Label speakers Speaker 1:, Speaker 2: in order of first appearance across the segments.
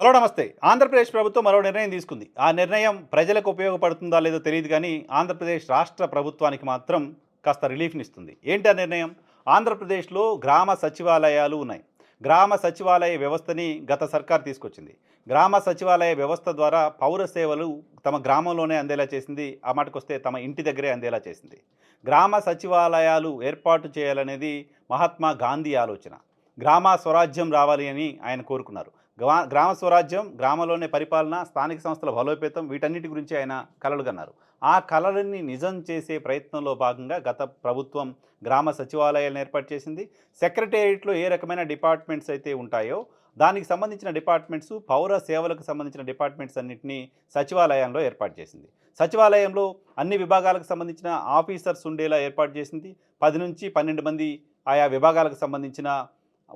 Speaker 1: Hello నమస్తే. ఆంధ్రప్రదేశ్ ప్రభుత్వం మరో నిర్ణయం తీసుకుంది. ఆ నిర్ణయం ప్రజలకు ఉపయోగపడుతుందా లేదో తెలియదు కానీ ఆంధ్రప్రదేశ్ రాష్ట్ర ప్రభుత్వానికి మాత్రం కాస్త రిలీఫ్ని ఇస్తుంది ఏంటి ఆ నిర్ణయం? ఆంధ్రప్రదేశ్లో గ్రామ సచివాలయాలు ఉన్నాయి. గ్రామ సచివాలయ వ్యవస్థని గత సర్కార్ తీసుకొచ్చింది. గ్రామ సచివాలయ వ్యవస్థ ద్వారా పౌర సేవలు తమ గ్రామంలోనే అందేలా చేసింది. ఆ మాటకొస్తే తమ ఇంటి దగ్గరే అందేలా చేసింది. గ్రామ సచివాలయాలు ఏర్పాటు చేయాలనేది మహాత్మా గాంధీ ఆలోచన. గ్రామ స్వరాజ్యం రావాలి అని ఆయన కోరుకున్నారు. గ్రామ స్వరాజ్యం గ్రామంలోనే పరిపాలన స్థానిక సంస్థల బలోపేతం వీటన్నిటి గురించి ఆయన కలలు కన్నారు. ఆ కలలని నిజం చేసే ప్రయత్నంలో భాగంగా గత ప్రభుత్వం గ్రామ సచివాలయాలను ఏర్పాటు చేసింది. సెక్రటేరియట్లో ఏ రకమైన డిపార్ట్మెంట్స్ అయితే ఉంటాయో దానికి సంబంధించిన డిపార్ట్మెంట్స్ పౌర సేవలకు సంబంధించిన డిపార్ట్మెంట్స్ అన్నింటినీ సచివాలయంలో ఏర్పాటు చేసింది. సచివాలయంలో అన్ని విభాగాలకు సంబంధించిన ఆఫీసర్స్ ఉండేలా ఏర్పాటు చేసింది. పది నుంచి పన్నెండు మంది ఆయా విభాగాలకు సంబంధించిన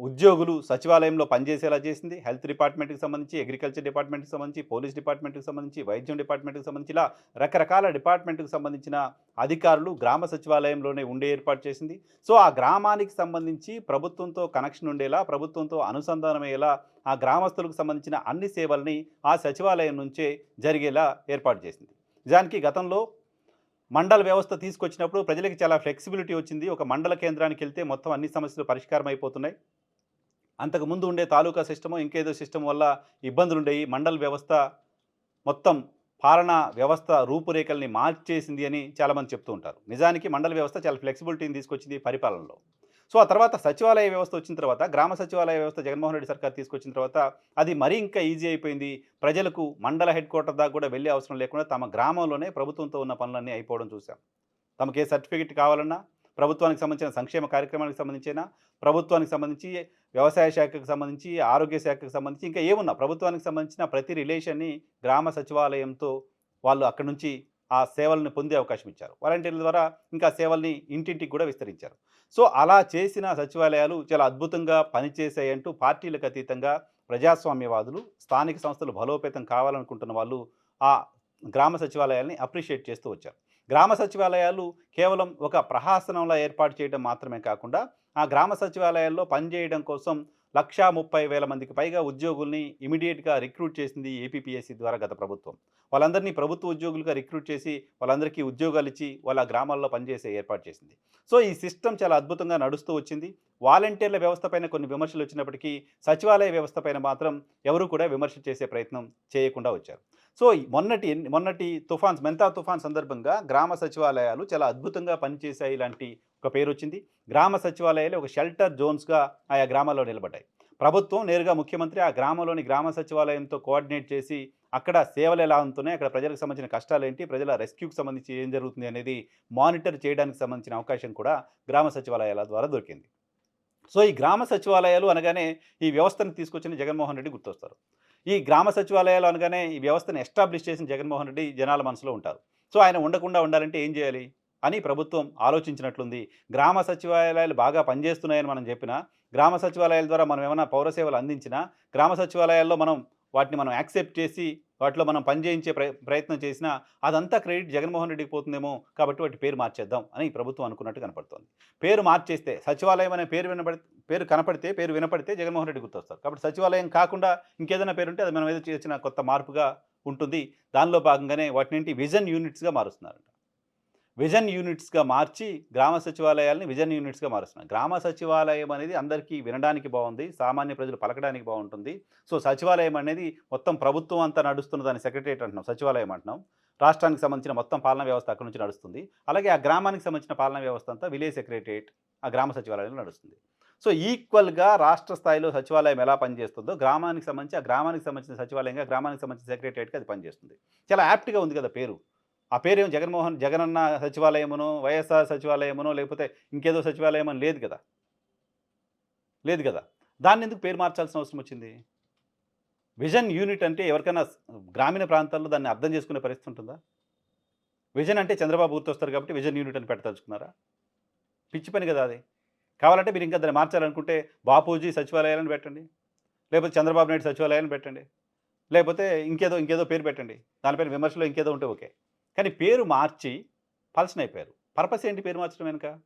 Speaker 1: ఉద్యోగులు సచివాలయంలో పనిచేసేలా చేసింది. హెల్త్ డిపార్ట్మెంట్కి సంబంధించి అగ్రికల్చర్ డిపార్ట్మెంట్కి సంబంధించి పోలీస్ డిపార్ట్మెంట్కి సంబంధించి వైద్యం డిపార్ట్మెంట్కి సంబంధించి ఇలా రకరకాల డిపార్ట్మెంట్కి సంబంధించిన అధికారులు గ్రామ సచివాలయంలోనే ఉండే ఏర్పాటు చేసింది. సో ఆ గ్రామానికి సంబంధించి ప్రభుత్వంతో కనెక్షన్ ఉండేలా ప్రభుత్వంతో అనుసంధానమయ్యేలా ఆ గ్రామస్తులకు సంబంధించిన అన్ని సేవల్ని ఆ సచివాలయం నుంచే జరిగేలా ఏర్పాటు చేసింది. నిజానికి గతంలో మండల వ్యవస్థ తీసుకొచ్చినప్పుడు ప్రజలకి చాలా ఫ్లెక్సిబిలిటీ వచ్చింది. ఒక మండల కేంద్రానికి వెళ్తే మొత్తం అన్ని సమస్యలు పరిష్కారం అయిపోతున్నాయి అంతకుముందు ఉండే తాలూకా సిస్టము ఇంకేదో సిస్టమ్ వల్ల ఇబ్బందులు ఉండేవి మండల వ్యవస్థ మొత్తం పాలన వ్యవస్థ రూపురేఖల్ని మార్చేసింది అని చాలామంది చెప్తూ ఉంటారు. నిజానికి మండల వ్యవస్థ చాలా ఫ్లెక్సిబిలిటీని తీసుకొచ్చింది పరిపాలనలో. సో ఆ తర్వాత సచివాలయ వ్యవస్థ వచ్చిన తర్వాత గ్రామ సచివాలయ వ్యవస్థ జగన్మోహన్ రెడ్డి సర్కార్ తీసుకొచ్చిన తర్వాత అది మరీ ఇంకా ఈజీ అయిపోయింది. ప్రజలకు మండల హెడ్ క్వార్టర్ దాకా కూడా వెళ్ళే అవసరం లేకుండా తమ గ్రామంలోనే ప్రభుత్వంతో ఉన్న పనులన్నీ అయిపోవడం చూసాం. తమకు ఏ సర్టిఫికెట్ కావాలన్నా ప్రభుత్వానికి సంబంధించిన సంక్షేమ కార్యక్రమానికి సంబంధించిన? ప్రభుత్వానికి సంబంధించి వ్యవసాయ శాఖకు సంబంధించి ఆరోగ్య శాఖకు సంబంధించి ఇంకా ఏమున్నా? ప్రభుత్వానికి సంబంధించిన ప్రతి రిలేషన్ని గ్రామ సచివాలయంతో వాళ్ళు అక్కడి నుంచి ఆ సేవలను పొందే అవకాశం ఇచ్చారు. వాలంటీర్ల ద్వారా ఇంకా సేవల్ని ఇంటింటికి కూడా విస్తరించారు. సో అలా చేసిన సచివాలయాలు చాలా అద్భుతంగా పనిచేసాయంటూ పార్టీలకు అతీతంగా ప్రజాస్వామ్యవాదులు స్థానిక సంస్థలు బలోపేతం కావాలనుకుంటున్న వాళ్ళు ఆ గ్రామ సచివాలయాల్ని అప్రిషియేట్ చేస్తూ వచ్చారు. గ్రామ సచివాలయాలు కేవలం ఒక ప్రహాసనంలో ఏర్పాటు చేయడం మాత్రమే కాకుండా ఆ గ్రామ సచివాలయాల్లో పనిచేయడం కోసం లక్షా ముప్పై వేల మందికి పైగా ఉద్యోగుల్ని ఇమీడియట్గా రిక్రూట్ చేసింది ఏపీపీఎస్సీ ద్వారా గత ప్రభుత్వం. వాళ్ళందరినీ ప్రభుత్వ ఉద్యోగులుగా రిక్రూట్ చేసి వాళ్ళందరికీ ఉద్యోగాలు ఇచ్చి వాళ్ళ గ్రామాల్లో పనిచేసే ఏర్పాటు చేసింది. సో ఈ సిస్టమ్ చాలా అద్భుతంగా నడుస్తూ వచ్చింది. వాలంటీర్ల వ్యవస్థ పైన కొన్ని విమర్శలు వచ్చినప్పటికీ సచివాలయ వ్యవస్థ పైన మాత్రం ఎవరు కూడా విమర్శ చేసే ప్రయత్నం చేయకుండా వచ్చారు. సో ఈ మొన్నటి మొన్నటి తుఫాన్స్ మెంతా తుఫాన్ సందర్భంగా గ్రామ సచివాలయాలు చాలా అద్భుతంగా పనిచేశాయి ఇలాంటి ఒక పేరు వచ్చింది. గ్రామ సచివాలయాలు ఒక షెల్టర్ జోన్స్గా ఆయా గ్రామాల్లో నిలబడ్డాయి. ప్రభుత్వం నేరుగా ముఖ్యమంత్రి ఆ గ్రామంలోని గ్రామ సచివాలయంతో కోఆర్డినేట్ చేసి అక్కడ సేవలు ఎలా ఉంటున్నాయి అక్కడ ప్రజలకు సంబంధించిన కష్టాలు ఏంటి ప్రజల రెస్క్యూకి సంబంధించి ఏం జరుగుతుంది అనేది మానిటర్ చేయడానికి సంబంధించిన అవకాశం కూడా గ్రామ సచివాలయాల ద్వారా దొరికింది. సో ఈ గ్రామ సచివాలయాలు అనగానే ఈ వ్యవస్థను తీసుకొచ్చిన జగన్మోహన్ రెడ్డి గుర్తొస్తారు. ఈ గ్రామ సచివాలయాలు అనగానే ఈ వ్యవస్థను ఎస్టాబ్లిష్ చేసిన జగన్మోహన్ రెడ్డి జనాల మనసులో ఉంటారు. సో ఆయన ఉండకుండా ఉండాలంటే ఏం చేయాలి? అని ప్రభుత్వం ఆలోచించినట్లుంది. గ్రామ సచివాలయాలు బాగా పనిచేస్తున్నాయని మనం చెప్పినా గ్రామ సచివాలయాల ద్వారా మనం ఏమైనా పౌర సేవలు అందించినా గ్రామ సచివాలయాల్లో మనం వాటిని మనం యాక్సెప్ట్ చేసి వాటిలో మనం పనిచేయించే ప్రయత్నం చేసినా అదంతా క్రెడిట్ జగన్మోహన్ రెడ్డికి పోతుందేమో కాబట్టి వాటి పేరు మార్చేద్దాం అని ప్రభుత్వం అనుకున్నట్టు కనపడుతోంది. పేరు మార్చేస్తే సచివాలయం అనే పేరు వినపడి పేరు కనపడితే పేరు వినపడితే జగన్మోహన్ రెడ్డి గుర్తొస్తారు. కాబట్టి సచివాలయం కాకుండా ఇంకేదైనా పేరు ఉంటే అది మనం ఏదో చేసిన కొత్త మార్పుగా ఉంటుంది. దానిలో భాగంగానే వాటినింటి విజన్ యూనిట్స్గా మారుస్తున్నారంట. విజన్ యూనిట్స్గా మార్చి గ్రామ సచివాలయాల్ని విజన్ యూనిట్స్గా మారుస్తున్నాం గ్రామ సచివాలయం అనేది అందరికీ వినడానికి బాగుంది సామాన్య ప్రజలు పలకడానికి బాగుంటుంది. సో సచివాలయం అనేది మొత్తం ప్రభుత్వం అంతా నడుస్తున్న దాని సెక్రటరియట్ అంటున్నాం సచివాలయం అంటున్నాం. రాష్ట్రానికి సంబంధించిన మొత్తం పాలనా వ్యవస్థ అక్కడి నుంచి నడుస్తుంది. అలాగే ఆ గ్రామానికి సంబంధించిన పాలనా వ్యవస్థ అంతా విలేజ్ సెక్రటరియట్ ఆ గ్రామ సచివాలయంలో నడుస్తుంది. సో ఈక్వల్గా రాష్ట్ర స్థాయిలో సచివాలయం ఎలా పనిచేస్తుందో గ్రామానికి సంబంధించి ఆ గ్రామానికి సంబంధించిన సచివాలయంగా గ్రామానికి సంబంధించిన సెక్రటరియట్గా అది పనిచేస్తుంది. చాలా యాప్ట్గా ఉంది కదా పేరు. ఆ పేరేం? జగన్మోహన్ జగనన్న సచివాలయమునో వైఎస్ఆర్ సచివాలయమునో లేకపోతే ఇంకేదో సచివాలయం అని లేదు కదా? లేదు కదా? దాన్ని ఎందుకు పేరు మార్చాల్సిన అవసరం వచ్చింది? విజన్ యూనిట్ అంటే ఎవరికైనా గ్రామీణ ప్రాంతాల్లో దాన్ని అర్థం చేసుకునే పరిస్థితి ఉంటుందా? విజన్ అంటే చంద్రబాబు గుర్తొస్తారు కాబట్టి విజన్ యూనిట్ అని పెట్టదలుచుకున్నారా పిచ్చి పని కదా అది. కావాలంటే మీరు ఇంకా దాన్ని మార్చాలనుకుంటే బాపూజీ సచివాలయాలను పెట్టండి. లేకపోతే చంద్రబాబు నాయుడు సచివాలయాలను పెట్టండి. లేకపోతే ఇంకేదో ఇంకేదో పేరు పెట్టండి. దానిపైన విమర్శలో ఇంకేదో ఉంటే ఓకే. కానీ పేరు మార్చి పల్సన్ అయిపోయారు. పర్పస్ ఏంటి పేరు మార్చడం వెనుక?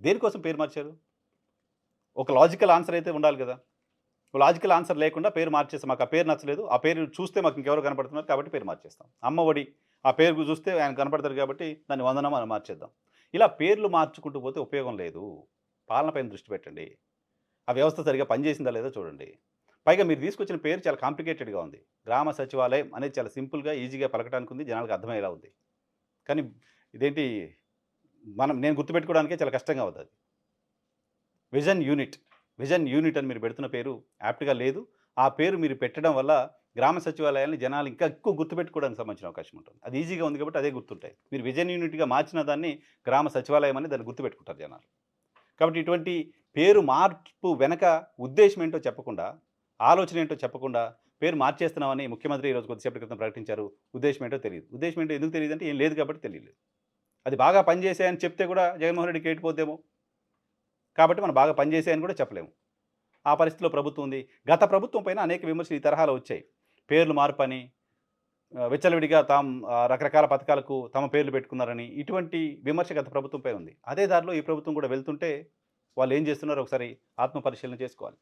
Speaker 1: దేనికోసం పేరు మార్చారు? ఒక లాజికల్ ఆన్సర్ అయితే ఉండాలి కదా. లాజికల్ ఆన్సర్ లేకుండా పేరు మార్చేస్తాం మాకు ఆ పేరు నచ్చలేదు. ఆ పేరు చూస్తే మాకు ఇంకెవరు కనపడుతున్నారు కాబట్టి పేరు మార్చేస్తాం. అమ్మ ఒడి ఆ పేరు చూస్తే ఆయన కనపడతారు కాబట్టి దాన్ని వందనం మనం మార్చేద్దాం. ఇలా పేర్లు మార్చుకుంటూ పోతే ఉపయోగం లేదు. పాలన పైన దృష్టి పెట్టండి. ఆ వ్యవస్థ సరిగా పనిచేసిందా లేదో చూడండి. పైగా మీరు తీసుకొచ్చిన పేరు చాలా కాంప్లికేటెడ్గా ఉంది. గ్రామ సచివాలయం అనేది చాలా సింపుల్గా ఈజీగా పలకడానికి ఉంది జనాలకు అర్థమయ్యేలా ఉంది. కానీ ఇదేంటి మనం నేను గుర్తుపెట్టుకోవడానికే చాలా కష్టంగా అవుతుంది విజన్ యూనిట్ విజన్ యూనిట్ అని మీరు పెడుతున్న పేరు యాప్ట్గా లేదు. ఆ పేరు మీరు పెట్టడం వల్ల గ్రామ సచివాలయాన్ని జనాలు ఇంకా ఎక్కువ గుర్తుపెట్టుకోవడానికి సంబంధించిన అవకాశం ఉంటుంది. అది ఈజీగా ఉంది కాబట్టి అదే గుర్తుంటాయి. మీరు విజన్ యూనిట్గా మార్చిన దాన్ని గ్రామ సచివాలయం అని దాన్ని గుర్తుపెట్టుకుంటారు జనాలు. కాబట్టి ఇటువంటి పేరు మార్పు వెనక ఉద్దేశం ఏంటో చెప్పకుండా ఆలోచన ఏంటో చెప్పకుండా పేరు మార్చేస్తున్నామని ముఖ్యమంత్రి ఈరోజు కొద్దిసేపటి క్రితం ప్రకటించారు. ఉద్దేశం ఏంటో తెలియదు. ఉద్దేశం ఏంటో ఎందుకు తెలియదు అంటే ఏం లేదు కాబట్టి తెలియలేదు. అది బాగా పనిచేసాయని చెప్తే కూడా జగన్మోహన్ రెడ్డికి ఏటిపోద్దేమో కాబట్టి మనం బాగా పనిచేసాయని కూడా చెప్పలేము. ఆ పరిస్థితిలో ప్రభుత్వం ఉంది. గత ప్రభుత్వం పైన అనేక విమర్శలు ఈ తరహాలో వచ్చాయి. పేర్లు మార్పని విచ్చలవిడిగా తాము రకరకాల పథకాలకు తమ పేర్లు పెట్టుకున్నారని ఇటువంటి విమర్శ గత ప్రభుత్వంపై ఉంది. అదే దారిలో ఈ ప్రభుత్వం కూడా వెళ్తుంటే వాళ్ళు ఏం చేస్తున్నారో ఒకసారి ఆత్మపరిశీలన చేసుకోవాలి.